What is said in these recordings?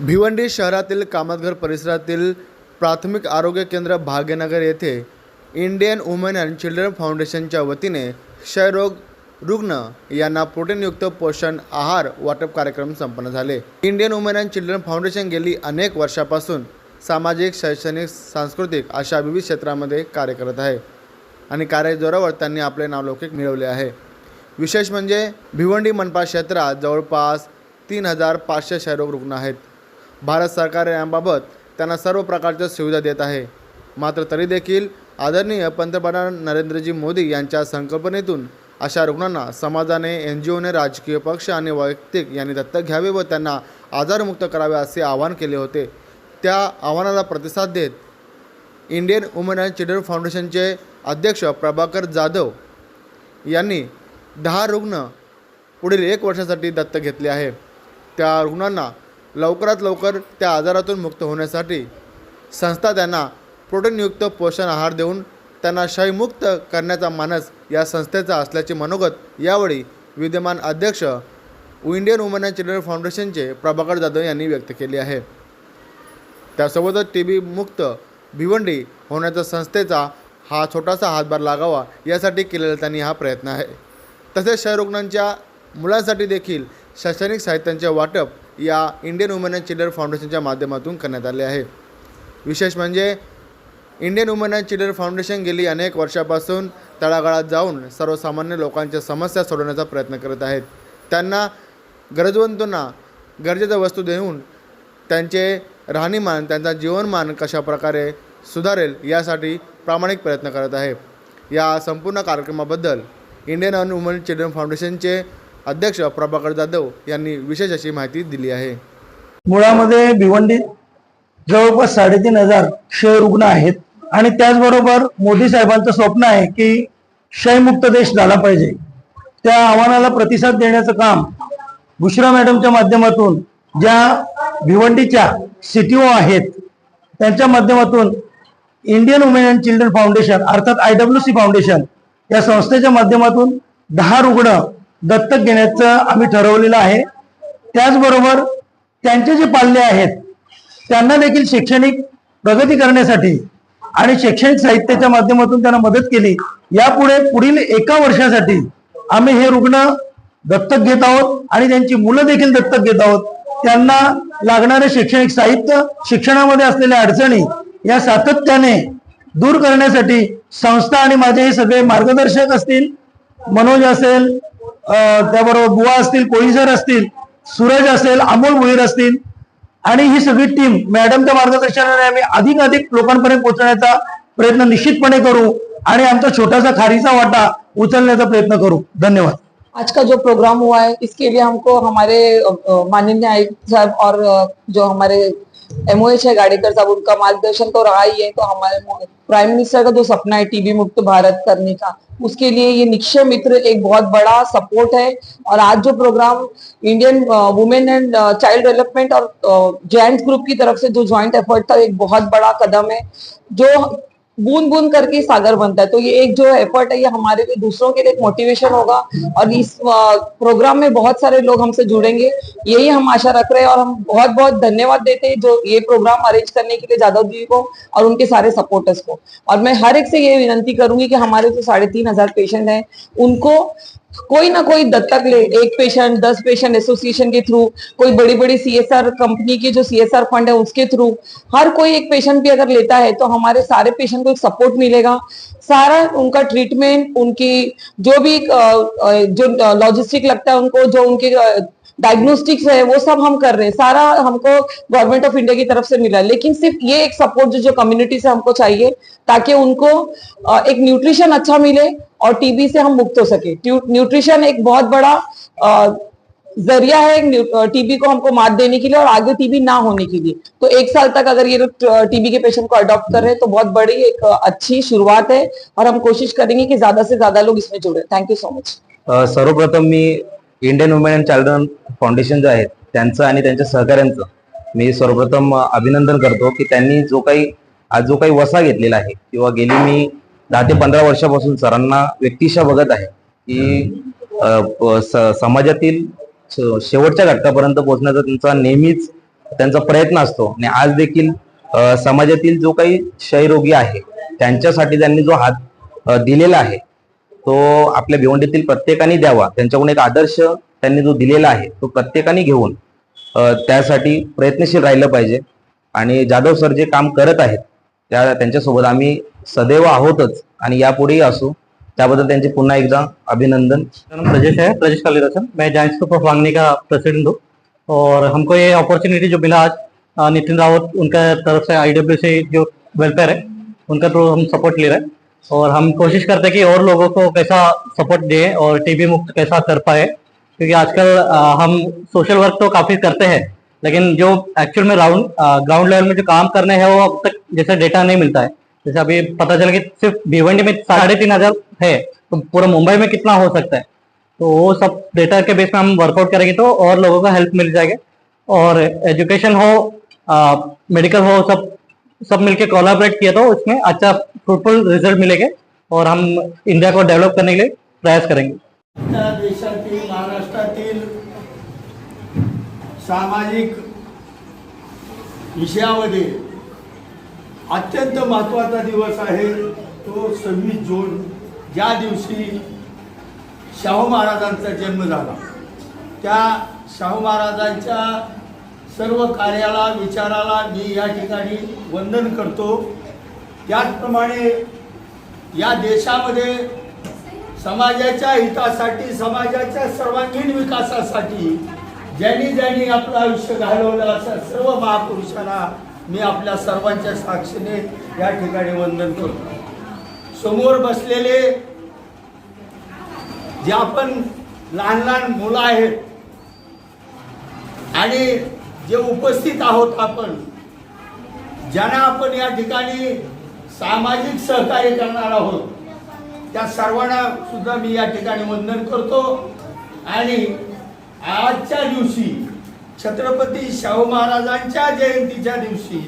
भिवंडी शहरातील कामतघर परिसरातील प्राथमिक आरोग्य केंद्र भाग्यनगर येथे इंडियन वुमेन अँड चिल्ड्रन फाउंडेशनच्या वतीने क्षयरोग रुग्ण यांना प्रोटीनयुक्त पोषण आहार वाटप कार्यक्रम संपन्न झाले. Indian women and children foundation गेली अनेक वर्षापासून सामाजिक शैक्षणिक सांस्कृतिक अशा विविध क्षेत्रामध्ये कार्य करत आहे आणि कार्यजोरावर त्यांनी आपले नावलौकिक मिळवले आहे. विशेष म्हणजे भिवंडी मनपा क्षेत्रात जवळपास तीन हजार पाचशे क्षयरोग रुग्ण आहेत. भारत सरकार याबाबत त्यांना सर्व प्रकारच्या सुविधा देत आहे. मात्र तरी देखील आदरणीय पंतप्रधान नरेंद्रजी मोदी यांच्या संकल्पनेतून अशा रुग्णांना समाजाने एन जी ओने राजकीय पक्ष आणि वैयक्तिक यांनी दत्तक घ्यावे व त्यांना आजारमुक्त करावे असे आवाहन केले होते. त्या आव्हानाला प्रतिसाद देत इंडियन वुमन अँड चिल्ड्रन फाउंडेशनचे अध्यक्ष प्रभाकर जाधव यांनी दहा रुग्ण पुढील एक वर्षासाठी दत्तक घेतले आहे. त्या रुग्णांना लवकरात लवकर त्या आजारातून मुक्त होण्यासाठी संस्था त्यांना प्रोटीनयुक्त पोषण आहार देऊन त्यांना क्षयमुक्त करण्याचा मानस या संस्थेचा असल्याचे मनोगत यावेळी विद्यमान अध्यक्ष इंडियन वुमन अँड चिल्ड्रन फाउंडेशनचे प्रभाकर जाधव यांनी व्यक्त केले आहे. त्यासोबतच टी बी मुक्त भिवंडी होण्याचा संस्थेचा हा छोटासा हातभार लागावा यासाठी केलेला त्यांनी हा प्रयत्न आहे. तसेच क्षयरुग्णांच्या मुलांसाठी देखील शैक्षणिक साहित्यांचे वाटप या इंडियन वुमन अँड चिल्ड्रन फाउंडेशनच्या माध्यमातून करण्यात आले आहे. विशेष म्हणजे Indian woman and children foundation गेली अनेक वर्षापासून तळागाळात जाऊन सर्वसामान्य लोकांच्या समस्या सोडवण्याचा प्रयत्न करत आहेत. त्यांना गरजवंतांना गरजेच्या वस्तू देऊन त्यांचे राहणीमान त्यांचा जीवनमान कशा प्रकारे सुधारेल यासाठी प्रामाणिक प्रयत्न करत आहे. या संपूर्ण कार्यक्रमाबद्दल इंडियन अन वुमन चिल्ड्रन फाउंडेशनचे अध्यक्ष प्रभाकर जाधव यांनी विशेष अशी माहिती दिली आहे. मुळामध्ये भिवंडीत जवळपास साडेतीन हजार क्षय रुग्ण आहेत आणि त्याचबरोबर मोदी साहेबांचं स्वप्न आहे की क्षयमुक्त देश झाला पाहिजे. त्या आव्हानाला प्रतिसाद देण्याचं काम बुशरा मॅडमच्या माध्यमातून ज्या भिवंडीच्या सिटीओ आहेत त्यांच्या माध्यमातून Indian women and children foundation अर्थात आय डब्ल्यू सी फाउंडेशन या संस्थेच्या माध्यमातून दहा रुग्ण दत्तक घेण्याचं आम्ही ठरवलेलं आहे. त्याचबरोबर त्यांचे जे पाल्ले आहेत त्यांना देखील शैक्षणिक प्रगती करण्यासाठी आणि शैक्षणिक साहित्याच्या माध्यमातून त्यांना मदत केली. यापुढे पुढील एका वर्षासाठी आम्ही हे रुग्ण दत्तक घेत आहोत आणि त्यांची मुलं देखील दत्तक घेत आहोत. त्यांना लागणारे शैक्षणिक साहित्य शिक्षणामध्ये असलेल्या अडचणी या सातत्याने दूर करण्यासाठी संस्था आणि माझे हे सगळे मार्गदर्शक असतील मनोज असेल त्याबरोबर बुवा असतील कोळीसर असतील सूरज असेल अमोल भुईर असतील आणि ही सगळी टीम मॅडमच्या मार्गदर्शनाने आम्ही अधिकाधिक लोकांपर्यंत पोहोचण्याचा प्रयत्न निश्चितपणे करू आणि आमचा छोटासा खारीचा वाटा उचलण्याचा प्रयत्न करू. धन्यवाद. आज का जो प्रोग्राम हुआ है इसके लिए हमको हमारे माननीय आयुक्त साहब और जो हमारे एमओएच है, गाडेकर साहब, उनका मार्गदर्शन तो रहा ही है तो हमारे प्राइम मिनिस्टर का जो सपना है टीबी मुक्त भारत करने का, उसके लिए ये निक्षय मित्र एक बहुत बड़ा सपोर्ट है। और आज जो program Indian women and child development और जॉइंट ग्रुप की तरफ़ से जो ज्वाइंट एफर्ट था, एक बहुत बड़ा कदम है, जो बूंद बूंद करके सागर बनता है। तो ये एक जो एफर्ट है, ये हमारे लिए दूसरों के लिए एक मोटिवेशन होगा और इस प्रोग्राम में बहुत सारे लोग हमसे जुड़ेंगे। यही हम आशा रख रहे हैं और हम बहुत बहुत धन्यवाद देते हैं जो ये प्रोग्राम अरेंज करने के लिए जादव जी को और उनके सारे सपोर्टर्स को। और मैं हर एक से ये विनंती करूँगी कि हमारे जो तो साढ़े तीन हज़ार पेशेंट हैं, उनको कोई ना कोई दत्तक ले, एक पेशेंट दस पेशेंट एसोसिएशन के थ्रू कोई बड़ी बड़ी सीएसआर कंपनी की जो सीएसआर फंड है उसके थ्रू हर कोई एक पेशेंट भी अगर लेता है तो हमारे सारे पेशेंट को एक सपोर्ट मिलेगा। सारा उनका ट्रीटमेंट उनकी जो भी जो लॉजिस्टिक लगता है उनको, जो उनके डायग्नोस्टिक्स है, वो सब हम कर रहे हैं। सारा हमको गवर्नमेंट ऑफ़ इंडिया की तरफ़ से मिला है। लेकिन सिर्फ़ ये एक सपोर्ट जो जो कम्युनिटी से हमको चाहिए, ताकि उनको एक न्यूट्रिशन अच्छा मिले और टीबी से हम मुक्त हो सके। न्यूट्रिशन एक बहुत बड़ा जरिया है टीबी को हमको मात देने के लिए और आगे टीबी ना होने के लिए। तो एक साल तक अगर ये लोग टीबी के पेशेंट को अडॉप्ट कर रहे हैं तो बहुत बड़ी एक अच्छी शुरुआत है और हम कोशिश करेंगे कि ज्यादा से ज्यादा लोग इसमें जुड़े। थैंक यू सो मच सर्वप्रथम मी Indian women and children foundation जे आहे त्यांचं आणि त्यांच्या सहकाऱ्यांचं मी सर्वप्रथम अभिनंदन करतो की त्यांनी जो काही आज जो काही वसा घेतलेला आहे किंवा गेली मी दहा ते पंधरा वर्षापासून सरांना व्यक्तिशा बघत आहे की स- समाजातील श- शेवटच्या घटकापर्यंत पोहोचण्याचा त्यांचा नेहमीच त्यांचा प्रयत्न असतो. आणि आज देखील समाजातील जो काही क्षयरोगी आहे त्यांच्यासाठी त्यांनी जो हात दिलेला आहे तो आपल्या भिवंडीतील प्रत्येकाने द्यावा. त्यांच्याकडून एक आदर्श त्यांनी जो दिलेला आहे तो प्रत्येकाने घेऊन त्यासाठी प्रयत्नशील राहिलं पाहिजे. आणि जाधव सर जे काम करत आहेत त्या त्यांच्यासोबत आम्ही सदैव आहोतच आणि यापुढेही असू. त्याबद्दल त्यांचे पुन्हा एकदा अभिनंदन. प्रजेश है प्रजेश कालिदासन. मैं जाइंट्स ग्रुप ऑफ वांगनी का प्रेसिडेंट हूँ. और हमको ये अपॉर्चुनिटी जो मिला आज नितिन रावत उनका तरफ से आई से जो वेलफेयर है उनका थ्रू हम सपोर्ट ले रहे हैं। और हम कोशिश करते हैं कि और लोगों को कैसा सपोर्ट दें और टीबी मुक्त कैसा कर पाए। क्योंकि आजकल हम सोशल वर्क तो काफी करते हैं। लेकिन जो एक्चुअल में राउंड ग्राउंड लेवल में जो काम करने हैं, वो अब तक जैसे डेटा नहीं मिलता है। जैसे अभी पता चला कि सिर्फ़ भिवंडी में साढ़े तीन हज़ार है तो पूरा मुंबई में कितना हो सकता है? तो वो सब डेटा के बेस में हम वर्कआउट करेंगे तो और लोगों का हेल्प मिल जाएगा। और एजुकेशन हो मेडिकल हो, सब सब मिलके कोलाबरेट किया तो उसमें अच्छा फ्रूटफुल रिज़ल्ट मिलेगा और हम इंडिया को डेवलप करने के लिए प्रयास करेंगे। सामाजिक विषयामध्ये अत्यंत महत्त्वाचा दिवस आहे. तो सव्वीस जून ज्या दिवशी शाहू महाराजांचा जन्म झाला. त्या शाहू महाराजांच्या सर्व कार्याला विचाराला मी या ठिकाणी वंदन करतो. त्याचप्रमाणे या देशामध्ये समाजाच्या हितासाठी समाजाच्या सर्वांगीण विकासासाठी ज्यांनी ज्यांनी आपलं आयुष्य घालवलं अशा सर्व महापुरुषांना मी आपल्या सर्वांच्या साक्षीने या ठिकाणी वंदन करतो. समोर बसलेले जे आपण लहान लहान मुलं आहेत आणि जे उपस्थित आहोत आपण ज्यांना आपण या ठिकाणी सामाजिक सहकार्य करणार आहोत त्या सर्वांना सुद्धा मी या ठिकाणी वंदन करतो. आणि आजच्या दिवशी छत्रपती शाहू महाराजांच्या जयंतीच्या दिवशी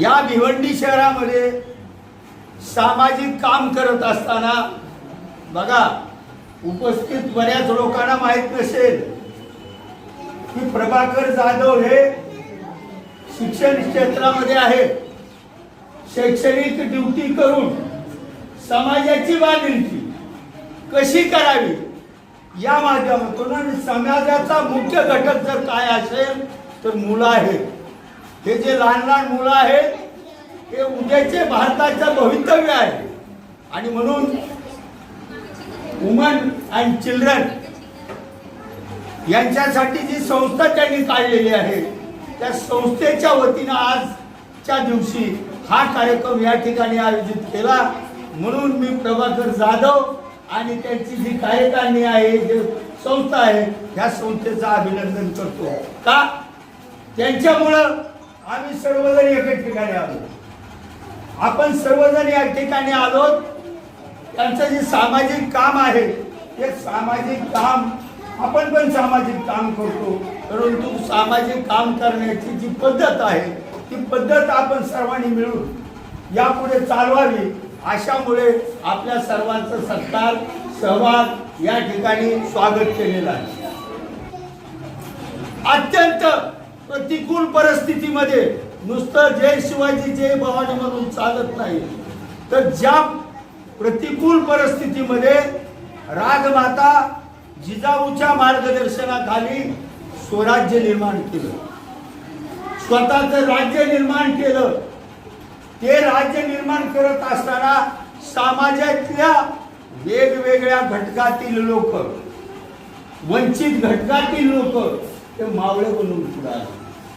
या भिवंडी शहरामध्ये सामाजिक काम करत असताना बघा उपस्थित बऱ्याच लोकांना माहीत नसेल की प्रभाकर जाधव हे शिक्षण क्षेत्रामध्ये आहेत. शैक्षणिक ड्युटी करून समाजाची बांधिलकी कशी करावी? या माध्यमातून आणि समाजाचा मुख्य घटक जर काय असेल तर मुलं आहेत. हे जे लहान लहान मुलं आहेत हे उद्याचे भारताचं भवितव्य आहे. आणि म्हणून वुमन अँड चिल्ड्रन यांच्यासाठी जी संस्था त्यांनी काढलेली आहे त्या संस्थेच्या वतीनं आजच्या दिवशी हा कार्यक्रम या ठिकाणी आयोजित केला. म्हणून मी प्रभाकर जाधव आणि त्यांची जी कार्यकारिणी आहे जे संस्था आहे ह्या संस्थेचं अभिनंदन करतो. का? त्यांच्यामुळं आम्ही सर्वजण एका ठिकाणी आलो. आपण सर्वजण या ठिकाणी आलो. त्यांचं जे सामाजिक काम आहे ते सामाजिक काम आपण पण सामाजिक काम करतो. परंतु सामाजिक काम करण्याची जी पद्धत आहे ती पद्धत आपण सर्वांनी मिळून यापुढे चालवावी. अशामुळे आपल्या सर्वांचा सत्कार सहभाग या ठिकाणी स्वागत केलेलं आहे. अत्यंत प्रतिकूल परिस्थितीमध्ये नुसतं जय शिवाजी जय भवानी म्हणून चालत नाही. तर ज्या प्रतिकूल परिस्थितीमध्ये राजमाता जिजाऊच्या मार्गदर्शनाखाली स्वराज्य निर्माण केलं. स्वतःचं राज्य निर्माण केलं. ते राज्य निर्माण करत असताना समाजातल्या वेगवेगळ्या घटकातील लोक वंचित घटकातील लोक ते मावळे बनून पुढे आले.